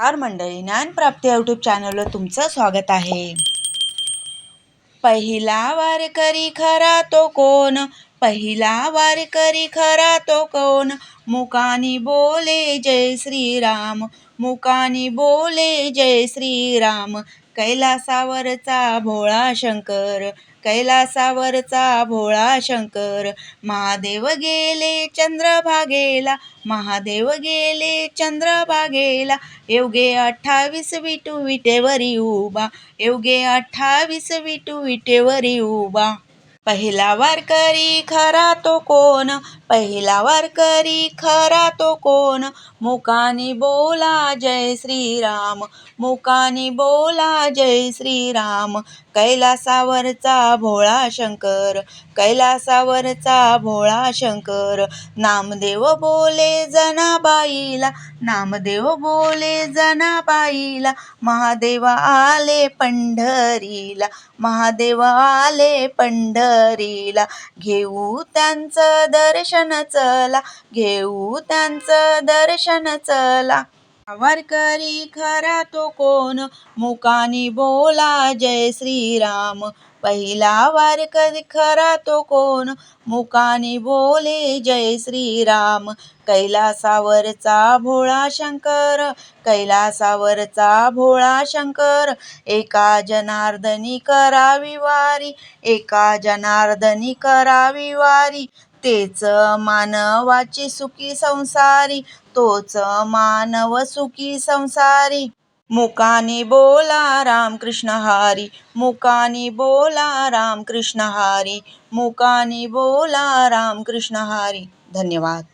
R मंडळी ज्ञानप्राप्ती YouTube चॅनलवर तुमचं स्वागत आहे. पहिला वारकरी खरा तो कोण? पहिला वारकरी खरा तो कोण? मुकानी बोले जय श्रीराम मुकानी बोले जय श्रीराम. कैलासावरचा भोळा शंकर कैलासावरचा भोळा शंकर. महादेव गेले चंद्रभागेला. महादेव गेले चंद्रभागेला. योगे अठ्ठावीस विटू विटेवरी उभा. एवगे अठ्ठावीस विटू विटेवरी उभा. पहिला वारकरी खरा तो कोण? पहिला वारकरी खरा तो कोण? मुकानी बोला जय श्रीराम मुकानी बोला जय श्रीराम. कैलासावरचा भोळा शंकर कैलासावरचा भोळा शंकर. नामदेव बोले जनाबाईला नामदेव बोले जनाबाईला. महादेव आले पंढरीला महादेव आले पंढरीला घेऊ त्यांचं दर्शन चला. घेऊ त्यांचं दर्शन चला. वारकरी खरा तो कोण? मुकानी बोला जय श्रीराम. पहिला वारकरी खरा तो कोण? मुकानी बोले जय श्रीराम. कैलासावरचा भोळा शंकर कैलासावरचा भोळा शंकर. एका जनार्दनी करावी वारी एका जनार्दनी करावी वारी. तेच मानवाची सुखी संसारी तोच मानव सुखी संसारी. मुकानी बोला रामकृष्ण हारी मुकानी बोला रामकृष्ण हारी मुकानी बोला रामकृष्ण हारी. धन्यवाद.